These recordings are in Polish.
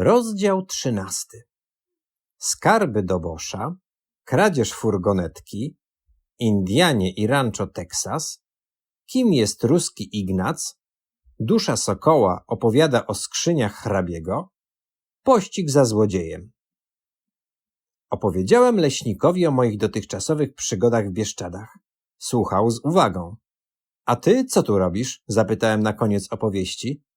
Rozdział trzynasty. Skarby do Boscha, kradzież furgonetki, Indianie i Rancho Texas, kim jest ruski Ignac, dusza Sokoła opowiada o skrzyniach hrabiego, pościg za złodziejem. Opowiedziałem leśnikowi o moich dotychczasowych przygodach w Bieszczadach. Słuchał z uwagą. A ty co tu robisz? zapytałem na koniec opowieści.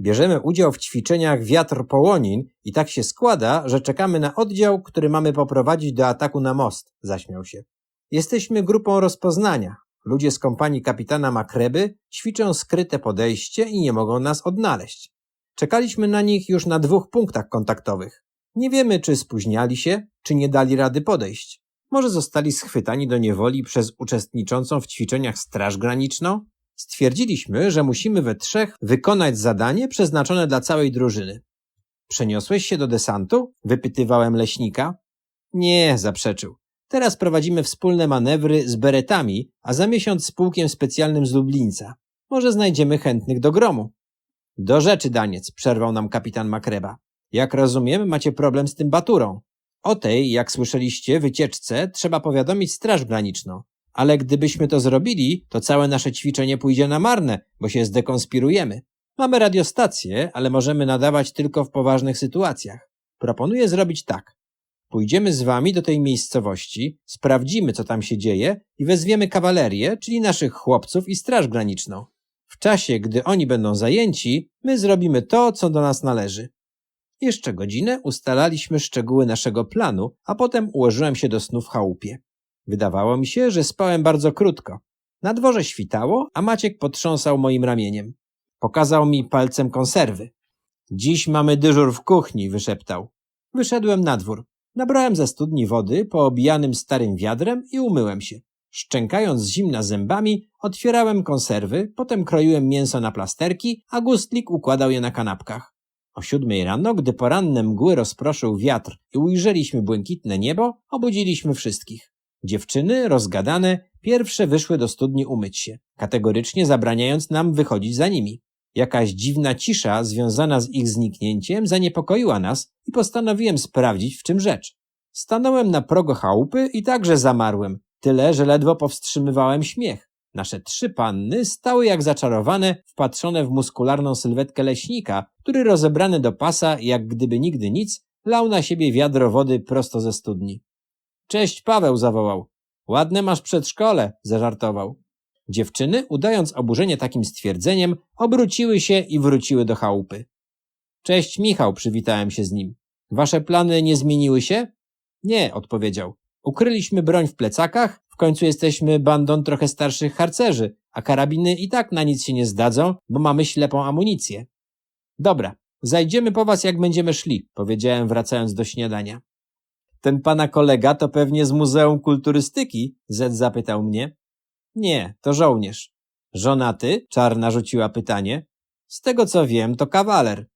Bierzemy udział w ćwiczeniach wiatr połonin i tak się składa, że czekamy na oddział, który mamy poprowadzić do ataku na most, zaśmiał się. Jesteśmy grupą rozpoznania. Ludzie z kompanii kapitana Makreby ćwiczą skryte podejście i nie mogą nas odnaleźć. Czekaliśmy na nich już na dwóch punktach kontaktowych. Nie wiemy, czy spóźniali się, czy nie dali rady podejść. Może zostali schwytani do niewoli przez uczestniczącą w ćwiczeniach Straż Graniczną? Stwierdziliśmy, że musimy we trzech wykonać zadanie przeznaczone dla całej drużyny. Przeniosłeś się do desantu? Wypytywałem leśnika. Nie, zaprzeczył. Teraz prowadzimy wspólne manewry z beretami, a za miesiąc z pułkiem specjalnym z Lublińca. Może znajdziemy chętnych do gromu. Do rzeczy, Daniec, przerwał nam kapitan Makreba. Jak rozumiem, macie problem z tym baturą. O tej, jak słyszeliście, wycieczce trzeba powiadomić Straż Graniczną. Ale gdybyśmy to zrobili, to całe nasze ćwiczenie pójdzie na marne, bo się zdekonspirujemy. Mamy radiostację, ale możemy nadawać tylko w poważnych sytuacjach. Proponuję zrobić tak. Pójdziemy z wami do tej miejscowości, sprawdzimy, co tam się dzieje i wezwiemy kawalerię, czyli naszych chłopców i straż graniczną. W czasie, gdy oni będą zajęci, my zrobimy to, co do nas należy. Jeszcze godzinę ustalaliśmy szczegóły naszego planu, a potem ułożyłem się do snu w chałupie. Wydawało mi się, że spałem bardzo krótko. Na dworze świtało, a Maciek potrząsał moim ramieniem. Pokazał mi palcem konserwy. Dziś mamy dyżur w kuchni, wyszeptał. Wyszedłem na dwór. Nabrałem ze studni wody poobijanym starym wiadrem i umyłem się. Szczękając zimna zębami, otwierałem konserwy, potem kroiłem mięso na plasterki, a gustlik układał je na kanapkach. O siódmej rano, gdy poranne mgły rozproszył wiatr i ujrzeliśmy błękitne niebo, obudziliśmy wszystkich. Dziewczyny, rozgadane, pierwsze wyszły do studni umyć się, kategorycznie zabraniając nam wychodzić za nimi. Jakaś dziwna cisza związana z ich zniknięciem zaniepokoiła nas i postanowiłem sprawdzić, w czym rzecz. Stanąłem na progu chałupy i także zamarłem, tyle, że ledwo powstrzymywałem śmiech. Nasze trzy panny stały jak zaczarowane, wpatrzone w muskularną sylwetkę leśnika, który rozebrany do pasa, jak gdyby nigdy nic, lał na siebie wiadro wody prosto ze studni. Cześć, Paweł, zawołał. Ładne masz przedszkole, zażartował. Dziewczyny, udając oburzenie takim stwierdzeniem, obróciły się i wróciły do chałupy. Cześć, Michał, przywitałem się z nim. Wasze plany nie zmieniły się? Nie, odpowiedział. Ukryliśmy broń w plecakach, w końcu jesteśmy bandą trochę starszych harcerzy, a karabiny i tak na nic się nie zdadzą, bo mamy ślepą amunicję. Dobra, zajdziemy po was jak będziemy szli, powiedziałem wracając do śniadania. Ten pana kolega to pewnie z Muzeum Kulturystyki? Z zapytał mnie. Nie, to żołnierz. Żonaty? Czarna rzuciła pytanie. Z tego co wiem, to kawaler.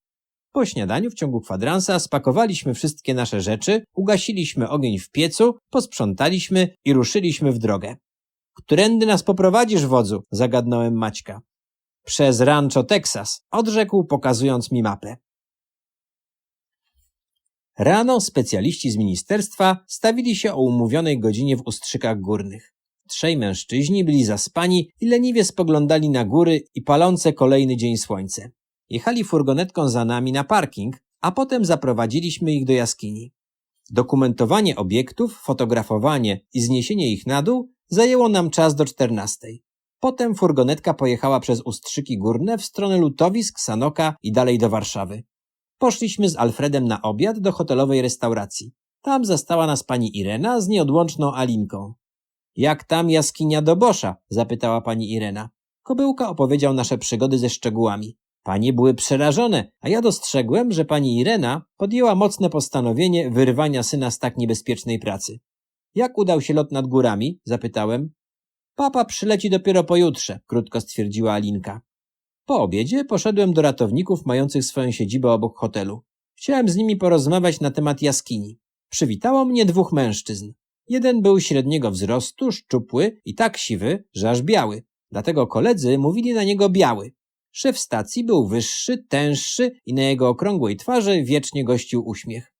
Po śniadaniu w ciągu kwadransa spakowaliśmy wszystkie nasze rzeczy, ugasiliśmy ogień w piecu, posprzątaliśmy i ruszyliśmy w drogę. Którędy nas poprowadzisz, wodzu? zagadnąłem Maćka. Przez Rancho Texas, odrzekł, pokazując mi mapę. Rano specjaliści z ministerstwa stawili się o umówionej godzinie w Ustrzykach Górnych. Trzej mężczyźni byli zaspani i leniwie spoglądali na góry i palące kolejny dzień słońce. Jechali furgonetką za nami na parking, a potem zaprowadziliśmy ich do jaskini. Dokumentowanie obiektów, fotografowanie i zniesienie ich na dół zajęło nam czas do czternastej. Potem furgonetka pojechała przez Ustrzyki Górne w stronę Lutowisk, Sanoka i dalej do Warszawy. Poszliśmy z Alfredem na obiad do hotelowej restauracji. Tam zastała nas pani Irena z nieodłączną Alinką. Jak tam jaskinia do Boscha? zapytała pani Irena. Kobyłka opowiedział nasze przygody ze szczegółami. Panie były przerażone, a ja dostrzegłem, że pani Irena podjęła mocne postanowienie wyrwania syna z tak niebezpiecznej pracy. Jak udał się lot nad górami? zapytałem. Papa przyleci dopiero pojutrze, krótko stwierdziła Alinka. Po obiedzie poszedłem do ratowników mających swoją siedzibę obok hotelu. Chciałem z nimi porozmawiać na temat jaskini. Przywitało mnie dwóch mężczyzn. Jeden był średniego wzrostu, szczupły i tak siwy, że aż biały. Dlatego koledzy mówili na niego biały. Szef stacji był wyższy, tęższy i na jego okrągłej twarzy wiecznie gościł uśmiech.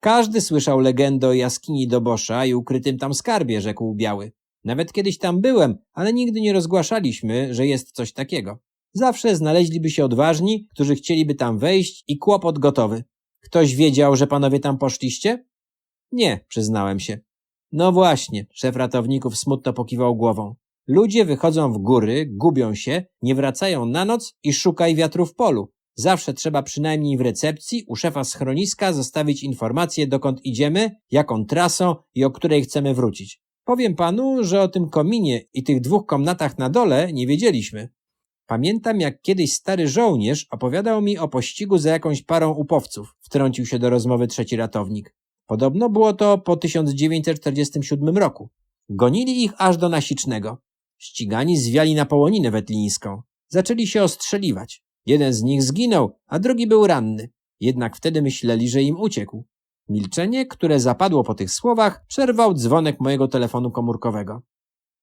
Każdy słyszał legendę o jaskini Dobosza i ukrytym tam skarbie, rzekł Biały. Nawet kiedyś tam byłem, ale nigdy nie rozgłaszaliśmy, że jest coś takiego. Zawsze znaleźliby się odważni, którzy chcieliby tam wejść i kłopot gotowy. Ktoś wiedział, że panowie tam poszliście? Nie, przyznałem się. No właśnie, szef ratowników smutno pokiwał głową. Ludzie wychodzą w góry, gubią się, nie wracają na noc i szukaj wiatru w polu. Zawsze trzeba przynajmniej w recepcji u szefa schroniska zostawić informację, dokąd idziemy, jaką trasą i o której chcemy wrócić. Powiem panu, że o tym kominie i tych dwóch komnatach na dole nie wiedzieliśmy. Pamiętam, jak kiedyś stary żołnierz opowiadał mi o pościgu za jakąś parą upowców, wtrącił się do rozmowy trzeci ratownik. Podobno było to po 1947 roku. Gonili ich aż do Nasicznego. Ścigani zwiali na połoninę wetlińską. Zaczęli się ostrzeliwać. Jeden z nich zginął, a drugi był ranny. Jednak wtedy myśleli, że im uciekł. Milczenie, które zapadło po tych słowach, przerwał dzwonek mojego telefonu komórkowego.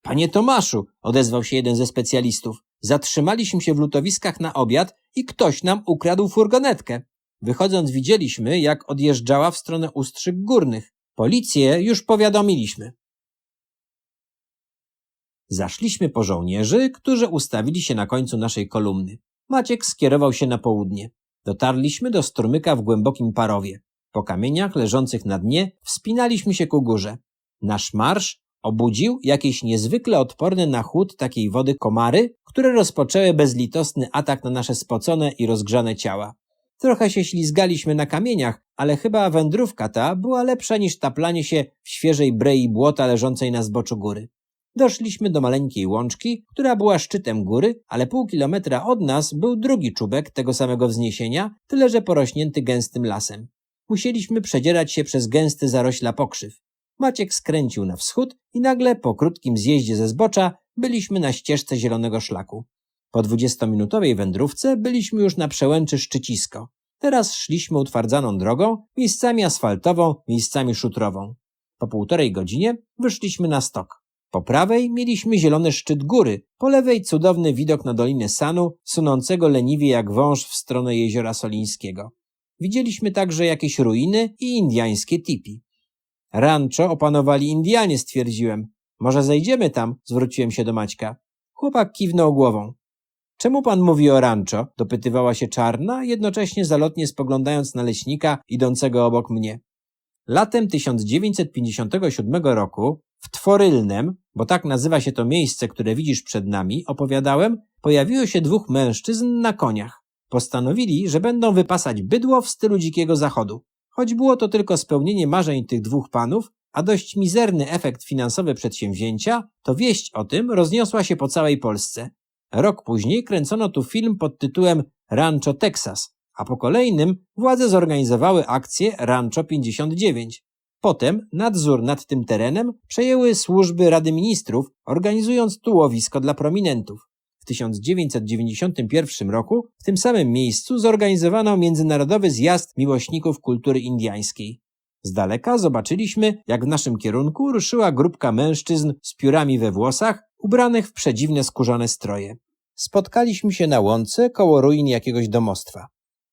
Panie Tomaszu, odezwał się jeden ze specjalistów, zatrzymaliśmy się w lutowiskach na obiad i ktoś nam ukradł furgonetkę. Wychodząc widzieliśmy, jak odjeżdżała w stronę Ustrzyk Górnych. Policję już powiadomiliśmy. Zaszliśmy po żołnierzy, którzy ustawili się na końcu naszej kolumny. Maciek skierował się na południe. Dotarliśmy do strumyka w głębokim parowie. Po kamieniach leżących na dnie wspinaliśmy się ku górze. Nasz marsz obudził jakieś niezwykle odporne na chłód takiej wody komary, które rozpoczęły bezlitosny atak na nasze spocone i rozgrzane ciała. Trochę się ślizgaliśmy na kamieniach, ale chyba wędrówka ta była lepsza niż taplanie się w świeżej brei błota leżącej na zboczu góry. Doszliśmy do maleńkiej łączki, która była szczytem góry, ale pół kilometra od nas był drugi czubek tego samego wzniesienia, tyle że porośnięty gęstym lasem. Musieliśmy przedzierać się przez gęsty zarośla pokrzyw. Maciek skręcił na wschód i nagle po krótkim zjeździe ze zbocza byliśmy na ścieżce zielonego szlaku. Po dwudziestominutowej wędrówce byliśmy już na przełęczy Szczycisko. Teraz szliśmy utwardzaną drogą, miejscami asfaltową, miejscami szutrową. Po półtorej godzinie wyszliśmy na stok. Po prawej mieliśmy zielony szczyt góry, po lewej cudowny widok na Dolinę Sanu, sunącego leniwie jak wąż w stronę jeziora Solińskiego. Widzieliśmy także jakieś ruiny i indiańskie tipi. Rancho opanowali Indianie, stwierdziłem. Może zejdziemy tam? Zwróciłem się do Maćka. Chłopak kiwnął głową. Czemu pan mówi o rancho? dopytywała się czarna, jednocześnie zalotnie spoglądając na leśnika idącego obok mnie. Latem 1957 roku w Tworylnem, bo tak nazywa się to miejsce, które widzisz przed nami, opowiadałem, pojawiło się dwóch mężczyzn na koniach. Postanowili, że będą wypasać bydło w stylu dzikiego zachodu. Choć było to tylko spełnienie marzeń tych dwóch panów, a dość mizerny efekt finansowy przedsięwzięcia, to wieść o tym rozniosła się po całej Polsce. Rok później kręcono tu film pod tytułem Rancho Texas, a po kolejnym władze zorganizowały akcję Rancho 59. Potem nadzór nad tym terenem przejęły służby Rady Ministrów, organizując tu łowisko dla prominentów. W 1991 roku w tym samym miejscu zorganizowano międzynarodowy zjazd miłośników kultury indiańskiej. Z daleka zobaczyliśmy, jak w naszym kierunku ruszyła grupka mężczyzn z piórami we włosach, ubranych w przedziwne skórzane stroje. Spotkaliśmy się na łące koło ruin jakiegoś domostwa.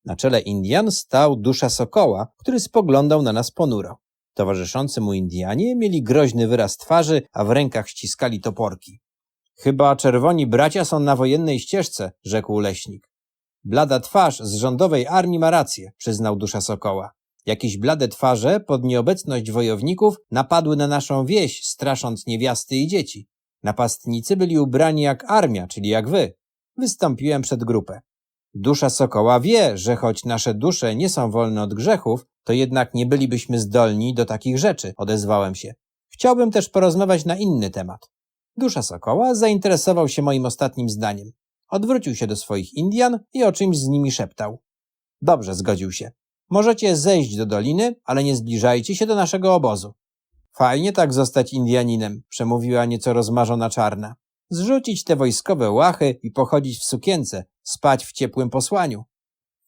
Na czele Indian stał dusza sokoła, który spoglądał na nas ponuro. Towarzyszący mu Indianie mieli groźny wyraz twarzy, a w rękach ściskali toporki. Chyba czerwoni bracia są na wojennej ścieżce, rzekł leśnik. Blada twarz z rządowej armii ma rację, przyznał dusza sokoła. Jakieś blade twarze pod nieobecność wojowników napadły na naszą wieś, strasząc niewiasty i dzieci. Napastnicy byli ubrani jak armia, czyli jak wy. Wystąpiłem przed grupę. Dusza Sokoła wie, że choć nasze dusze nie są wolne od grzechów, to jednak nie bylibyśmy zdolni do takich rzeczy, odezwałem się. Chciałbym też porozmawiać na inny temat. Dusza Sokoła zainteresował się moim ostatnim zdaniem. Odwrócił się do swoich Indian i o czymś z nimi szeptał. Dobrze, zgodził się. Możecie zejść do doliny, ale nie zbliżajcie się do naszego obozu. Fajnie tak zostać Indianinem, przemówiła nieco rozmarzona czarna. Zrzucić te wojskowe łachy i pochodzić w sukience, spać w ciepłym posłaniu.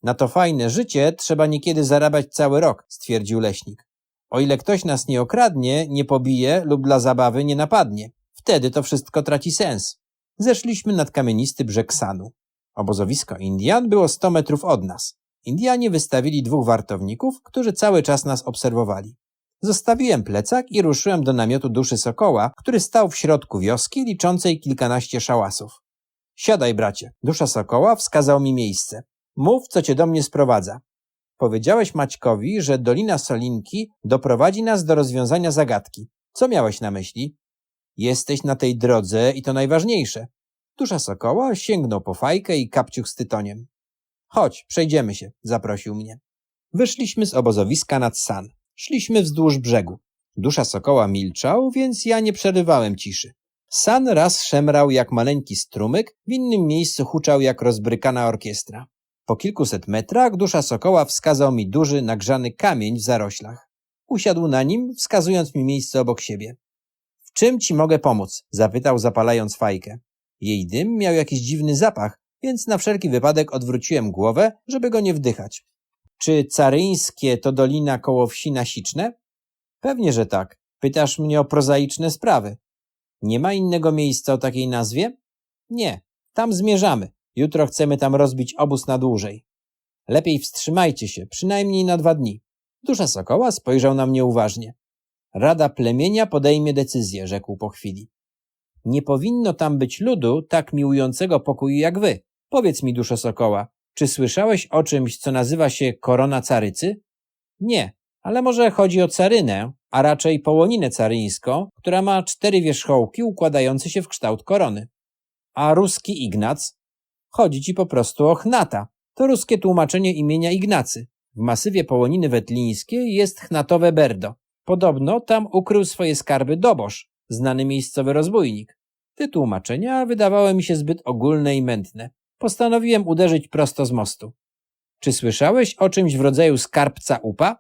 Na to fajne życie trzeba niekiedy zarabiać cały rok, stwierdził leśnik. O ile ktoś nas nie okradnie, nie pobije lub dla zabawy nie napadnie. Wtedy to wszystko traci sens. Zeszliśmy nad kamienisty brzeg Sanu. Obozowisko Indian było 100 metrów od nas. Indianie wystawili dwóch wartowników, którzy cały czas nas obserwowali. Zostawiłem plecak i ruszyłem do namiotu duszy Sokoła, który stał w środku wioski liczącej kilkanaście szałasów. Siadaj, bracie. Dusza Sokoła wskazał mi miejsce. Mów, co cię do mnie sprowadza. Powiedziałeś Maćkowi, że Dolina Solinki doprowadzi nas do rozwiązania zagadki. Co miałeś na myśli? Jesteś na tej drodze i to najważniejsze. Dusza Sokoła sięgnął po fajkę i kapciuch z tytoniem. Chodź, przejdziemy się, zaprosił mnie. Wyszliśmy z obozowiska nad San. Szliśmy wzdłuż brzegu. Dusza Sokoła milczał, więc ja nie przerywałem ciszy. San raz szemrał jak maleńki strumyk, w innym miejscu huczał jak rozbrykana orkiestra. Po kilkuset metrach dusza Sokoła wskazał mi duży, nagrzany kamień w zaroślach. Usiadł na nim, wskazując mi miejsce obok siebie. Czym ci mogę pomóc? zapytał zapalając fajkę. Jej dym miał jakiś dziwny zapach, więc na wszelki wypadek odwróciłem głowę, żeby go nie wdychać. Czy caryńskie to dolina koło wsi Nasiczne? Pewnie, że tak. Pytasz mnie o prozaiczne sprawy. Nie ma innego miejsca o takiej nazwie? Nie. Tam zmierzamy. Jutro chcemy tam rozbić obóz na dłużej. Lepiej wstrzymajcie się, przynajmniej na dwa dni. Dusza Sokoła spojrzał na mnie uważnie. Rada plemienia podejmie decyzję, rzekł po chwili. Nie powinno tam być ludu tak miłującego pokoju jak wy. Powiedz mi, duszo Sokoła, czy słyszałeś o czymś, co nazywa się korona carycy? Nie, ale może chodzi o carynę, a raczej połoninę caryńską, która ma cztery wierzchołki układające się w kształt korony. A ruski Ignac? Chodzi ci po prostu o Chnata. To ruskie tłumaczenie imienia Ignacy. W masywie połoniny wetlińskiej jest chnatowe Berdo. Podobno tam ukrył swoje skarby Dobosz, znany miejscowy rozbójnik. Te tłumaczenia wydawały mi się zbyt ogólne i mętne. Postanowiłem uderzyć prosto z mostu. Czy słyszałeś o czymś w rodzaju skarbca upa?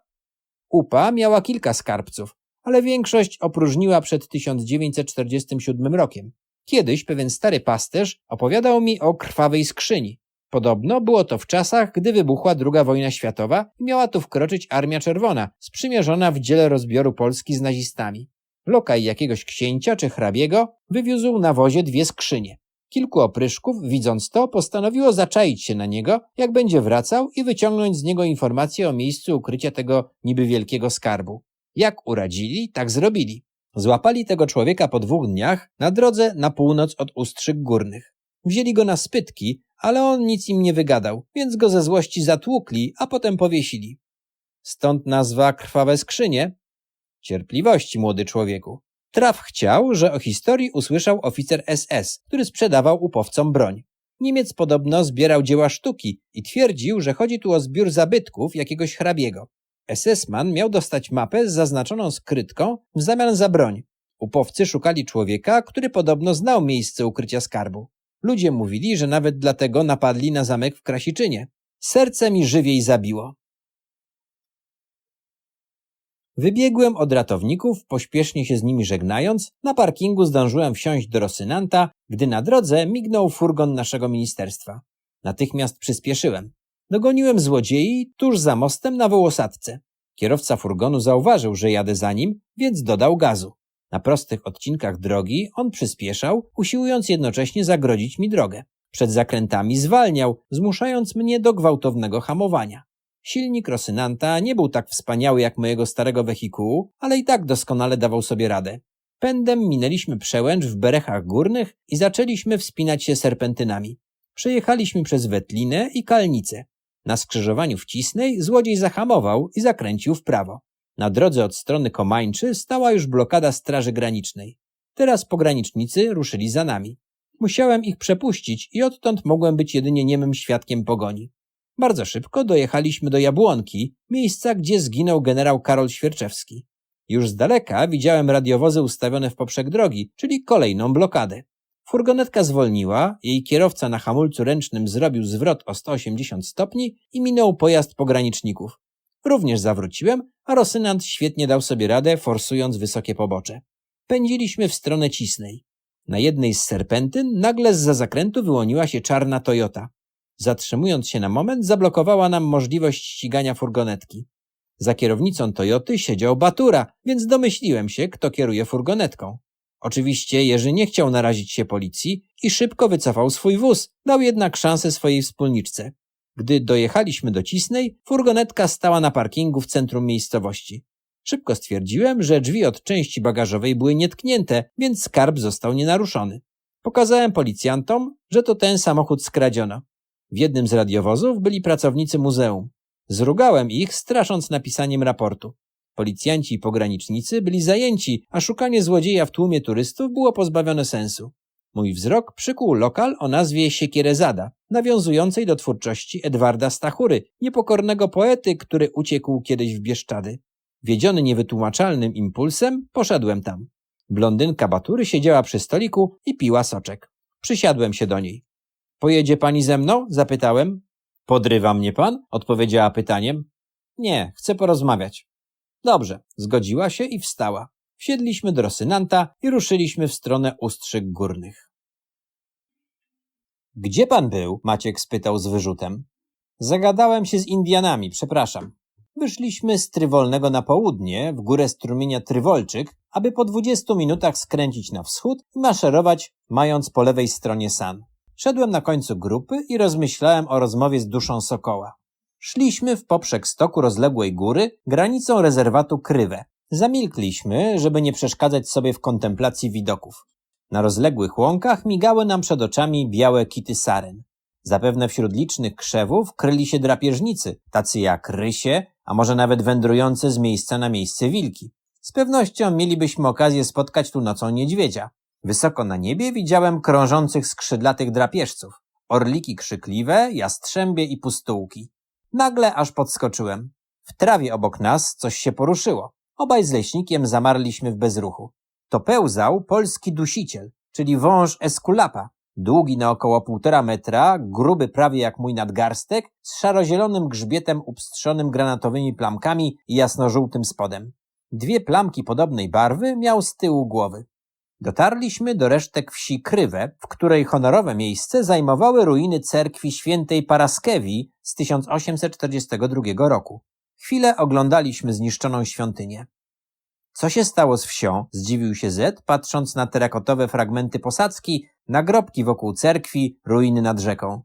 Upa miała kilka skarbców, ale większość opróżniła przed 1947 rokiem. Kiedyś pewien stary pasterz opowiadał mi o krwawej skrzyni. Podobno było to w czasach, gdy wybuchła II wojna światowa i miała tu wkroczyć Armia Czerwona, sprzymierzona w dziele rozbioru Polski z nazistami. Lokaj jakiegoś księcia czy hrabiego wywiózł na wozie dwie skrzynie. Kilku opryszków, widząc to, postanowiło zaczaić się na niego, jak będzie wracał i wyciągnąć z niego informacje o miejscu ukrycia tego niby wielkiego skarbu. Jak uradzili, tak zrobili. Złapali tego człowieka po dwóch dniach na drodze na północ od Ustrzyk Górnych. Wzięli go na spytki, ale on nic im nie wygadał, więc go ze złości zatłukli, a potem powiesili. Stąd nazwa krwawe skrzynie. Cierpliwości, młody człowieku. Traf chciał, że o historii usłyszał oficer SS, który sprzedawał upowcom broń. Niemiec podobno zbierał dzieła sztuki i twierdził, że chodzi tu o zbiór zabytków jakiegoś hrabiego. SS-man miał dostać mapę z zaznaczoną skrytką w zamian za broń. Upowcy szukali człowieka, który podobno znał miejsce ukrycia skarbu. Ludzie mówili, że nawet dlatego napadli na zamek w Krasiczynie. Serce mi żywiej zabiło. Wybiegłem od ratowników, pośpiesznie się z nimi żegnając, na parkingu zdążyłem wsiąść do Rosynanta, gdy na drodze mignął furgon naszego ministerstwa. Natychmiast przyspieszyłem. Dogoniłem złodziei tuż za mostem na Wołosatce. Kierowca furgonu zauważył, że jadę za nim, więc dodał gazu. Na prostych odcinkach drogi on przyspieszał, usiłując jednocześnie zagrodzić mi drogę. Przed zakrętami zwalniał, zmuszając mnie do gwałtownego hamowania. Silnik Rosynanta nie był tak wspaniały jak mojego starego wehikułu, ale i tak doskonale dawał sobie radę. Pędem minęliśmy przełęcz w Berechach Górnych i zaczęliśmy wspinać się serpentynami. Przejechaliśmy przez Wetlinę i Kalnicę. Na skrzyżowaniu w Cisnej złodziej zahamował i zakręcił w prawo. Na drodze od strony Komańczy stała już blokada Straży Granicznej. Teraz pogranicznicy ruszyli za nami. Musiałem ich przepuścić i odtąd mogłem być jedynie niemym świadkiem pogoni. Bardzo szybko dojechaliśmy do Jabłonki, miejsca, gdzie zginął generał Karol Świerczewski. Już z daleka widziałem radiowozy ustawione w poprzek drogi, czyli kolejną blokadę. Furgonetka zwolniła, jej kierowca na hamulcu ręcznym zrobił zwrot o 180 stopni i minął pojazd pograniczników. Również zawróciłem, a Rosynant świetnie dał sobie radę, forsując wysokie pobocze. Pędziliśmy w stronę Cisnej. Na jednej z serpentyn nagle z za zakrętu wyłoniła się czarna Toyota. Zatrzymując się na moment, zablokowała nam możliwość ścigania furgonetki. Za kierownicą Toyoty siedział Batura, więc domyśliłem się, kto kieruje furgonetką. Oczywiście Jerzy nie chciał narazić się policji i szybko wycofał swój wóz, dał jednak szansę swojej wspólniczce. Gdy dojechaliśmy do Cisnej, furgonetka stała na parkingu w centrum miejscowości. Szybko stwierdziłem, że drzwi od części bagażowej były nietknięte, więc skarb został nienaruszony. Pokazałem policjantom, że to ten samochód skradziono. W jednym z radiowozów byli pracownicy muzeum. Zrugałem ich, strasząc napisaniem raportu. Policjanci i pogranicznicy byli zajęci, a szukanie złodzieja w tłumie turystów było pozbawione sensu. Mój wzrok przykuł lokal o nazwie Siekierezada, nawiązującej do twórczości Edwarda Stachury, niepokornego poety, który uciekł kiedyś w Bieszczady. Wiedziony niewytłumaczalnym impulsem, poszedłem tam. Blondynka Batury siedziała przy stoliku i piła soczek. Przysiadłem się do niej. Pojedzie pani ze mną? zapytałem. Podrywa mnie pan? odpowiedziała pytaniem. Nie, chcę porozmawiać. Dobrze, zgodziła się i wstała. Wsiedliśmy do Rosynanta i ruszyliśmy w stronę Ustrzyk Górnych. Gdzie pan był? Maciek spytał z wyrzutem. Zagadałem się z Indianami, przepraszam. Wyszliśmy z Trywolnego na południe, w górę strumienia Trywolczyk, aby po dwudziestu minutach skręcić na wschód i maszerować, mając po lewej stronie san. Szedłem na końcu grupy i rozmyślałem o rozmowie z duszą sokoła. Szliśmy w poprzek stoku rozległej góry, granicą rezerwatu Krywe. Zamilkliśmy, żeby nie przeszkadzać sobie w kontemplacji widoków. Na rozległych łąkach migały nam przed oczami białe kity saren. Zapewne wśród licznych krzewów kryli się drapieżnicy, tacy jak rysie, a może nawet wędrujące z miejsca na miejsce wilki. Z pewnością mielibyśmy okazję spotkać tu nocą niedźwiedzia. Wysoko na niebie widziałem krążących skrzydlatych drapieżców. Orliki krzykliwe, jastrzębie i pustułki. Nagle aż podskoczyłem. W trawie obok nas coś się poruszyło. Obaj z leśnikiem zamarliśmy w bezruchu. To pełzał polski dusiciel, czyli wąż eskulapa. Długi na około półtora metra, gruby prawie jak mój nadgarstek, z szarozielonym grzbietem upstrzonym granatowymi plamkami i jasnożółtym spodem. Dwie plamki podobnej barwy miał z tyłu głowy. Dotarliśmy do resztek wsi Krywe, w której honorowe miejsce zajmowały ruiny cerkwi świętej Paraskewi z 1842 roku. Chwilę oglądaliśmy zniszczoną świątynię. Co się stało z wsią? Zdziwił się Z, patrząc na terakotowe fragmenty posadzki, nagrobki wokół cerkwi, ruiny nad rzeką.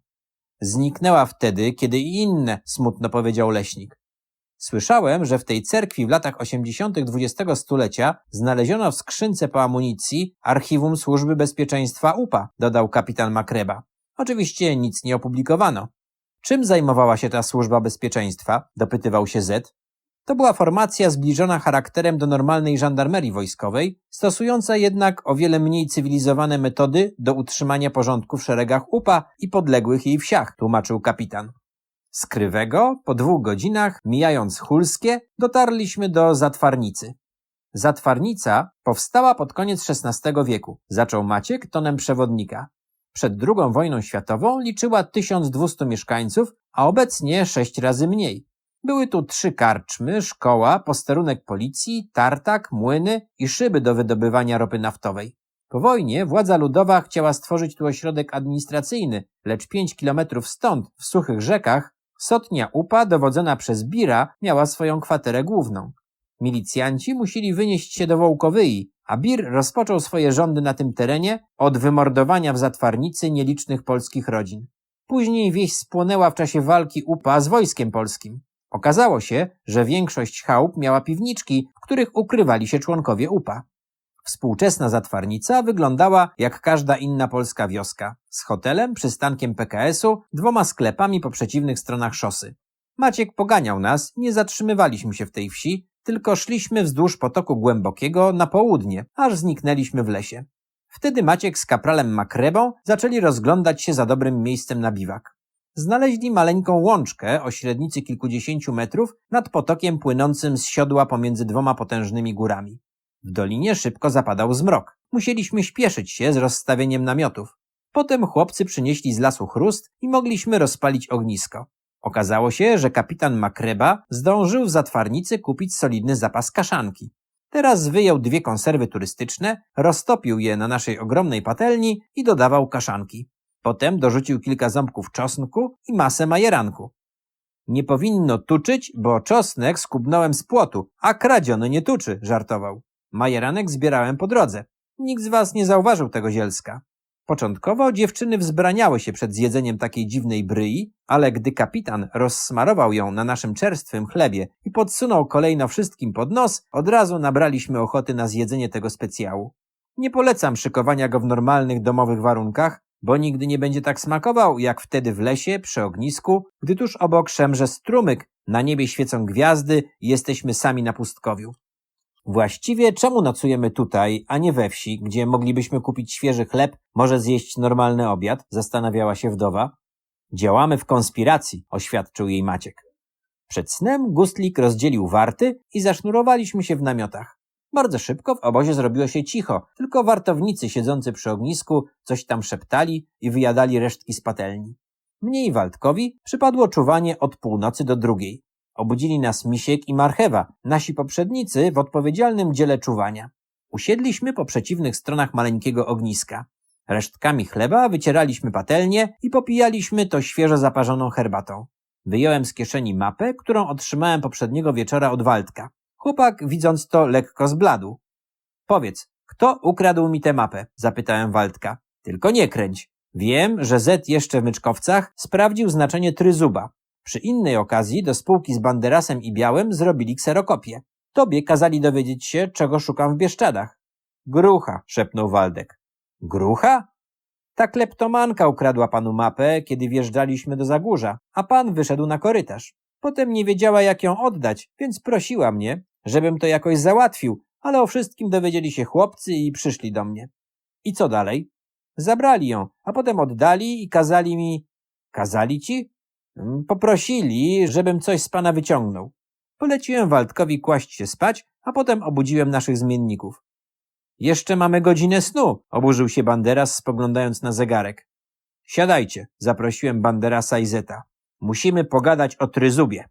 Zniknęła wtedy, kiedy i inne, smutno powiedział leśnik. Słyszałem, że w tej cerkwi w latach 80. XX stulecia znaleziono w skrzynce po amunicji archiwum Służby Bezpieczeństwa UPA, dodał kapitan Makreba. Oczywiście nic nie opublikowano. Czym zajmowała się ta służba bezpieczeństwa? dopytywał się Z. To była formacja zbliżona charakterem do normalnej żandarmerii wojskowej, stosująca jednak o wiele mniej cywilizowane metody do utrzymania porządku w szeregach UPA i podległych jej wsiach, tłumaczył kapitan. Z Krywego, po dwóch godzinach, mijając Hulskie, dotarliśmy do Zatwarnicy. Zatwarnica powstała pod koniec XVI wieku, zaczął Maciek tonem przewodnika. Przed II wojną światową liczyła 1200 mieszkańców, a obecnie sześć razy mniej. Były tu trzy karczmy, szkoła, posterunek policji, tartak, młyny i szyby do wydobywania ropy naftowej. Po wojnie władza ludowa chciała stworzyć tu ośrodek administracyjny, lecz pięć kilometrów stąd, w suchych rzekach, Sotnia UPA, dowodzona przez Bira, miała swoją kwaterę główną. Milicjanci musieli wynieść się do Wołkowyi, a Bir rozpoczął swoje rządy na tym terenie od wymordowania w zatwarnicy nielicznych polskich rodzin. Później wieś spłonęła w czasie walki UPA z wojskiem polskim. Okazało się, że większość chałup miała piwniczki, w których ukrywali się członkowie UPA. Współczesna zatwarnica wyglądała jak każda inna polska wioska, z hotelem, przystankiem PKS-u, dwoma sklepami po przeciwnych stronach szosy. Maciek poganiał nas, nie zatrzymywaliśmy się w tej wsi, tylko szliśmy wzdłuż potoku głębokiego na południe, aż zniknęliśmy w lesie. Wtedy Maciek z kapralem Makrebą zaczęli rozglądać się za dobrym miejscem na biwak. Znaleźli maleńką łączkę o średnicy kilkudziesięciu metrów nad potokiem płynącym z siodła pomiędzy dwoma potężnymi górami. W dolinie szybko zapadał zmrok. Musieliśmy śpieszyć się z rozstawieniem namiotów. Potem chłopcy przynieśli z lasu chrust i mogliśmy rozpalić ognisko. Okazało się, że kapitan Makreba zdążył w zatwarnicy kupić solidny zapas kaszanki. Teraz wyjął dwie konserwy turystyczne, roztopił je na naszej ogromnej patelni i dodawał kaszanki. Potem dorzucił kilka ząbków czosnku i masę majeranku. Nie powinno tuczyć, bo czosnek skubnąłem z płotu, a kradziony nie tuczy, żartował. Majeranek zbierałem po drodze. Nikt z was nie zauważył tego zielska. Początkowo dziewczyny wzbraniały się przed zjedzeniem takiej dziwnej bryi, ale gdy kapitan rozsmarował ją na naszym czerstwym chlebie i podsunął kolejno wszystkim pod nos, od razu nabraliśmy ochoty na zjedzenie tego specjału. Nie polecam szykowania go w normalnych domowych warunkach, bo nigdy nie będzie tak smakował, jak wtedy w lesie, przy ognisku, gdy tuż obok szemrze strumyk, na niebie świecą gwiazdy i jesteśmy sami na pustkowiu. Właściwie czemu nocujemy tutaj, a nie we wsi, gdzie moglibyśmy kupić świeży chleb, może zjeść normalny obiad? Zastanawiała się wdowa. Działamy w konspiracji, oświadczył jej Maciek. Przed snem Gustlik rozdzielił warty i zasznurowaliśmy się w namiotach. Bardzo szybko w obozie zrobiło się cicho, tylko wartownicy siedzący przy ognisku coś tam szeptali i wyjadali resztki z patelni. Mnie i Waldkowi przypadło czuwanie od północy do drugiej. Obudzili nas Misiek i Marchewa, nasi poprzednicy w odpowiedzialnym dziele czuwania. Usiedliśmy po przeciwnych stronach maleńkiego ogniska. Resztkami chleba wycieraliśmy patelnię i popijaliśmy to świeżo zaparzoną herbatą. Wyjąłem z kieszeni mapę, którą otrzymałem poprzedniego wieczora od Waldka. Chłopak, widząc to, lekko zbladł. Powiedz, kto ukradł mi tę mapę? zapytałem Waldka. Tylko nie kręć. Wiem, że Z jeszcze w Myczkowcach sprawdził znaczenie tryzuba. Przy innej okazji do spółki z Banderasem i Białym zrobili kserokopię. Tobie kazali dowiedzieć się, czego szukam w Bieszczadach. Grucha, szepnął Waldek. Grucha? Ta kleptomanka ukradła panu mapę, kiedy wjeżdżaliśmy do Zagórza, a pan wyszedł na korytarz. Potem nie wiedziała, jak ją oddać, więc prosiła mnie, żebym to jakoś załatwił, ale o wszystkim dowiedzieli się chłopcy i przyszli do mnie. I co dalej? Zabrali ją, a potem oddali i kazali mi... Kazali ci? Mm, Poprosili, żebym coś z pana wyciągnął. Poleciłem Waldkowi kłaść się spać, a potem obudziłem naszych zmienników. Jeszcze mamy godzinę snu, oburzył się Banderas, spoglądając na zegarek. Siadajcie, zaprosiłem Banderasa i Zeta. Musimy pogadać o tryzubie.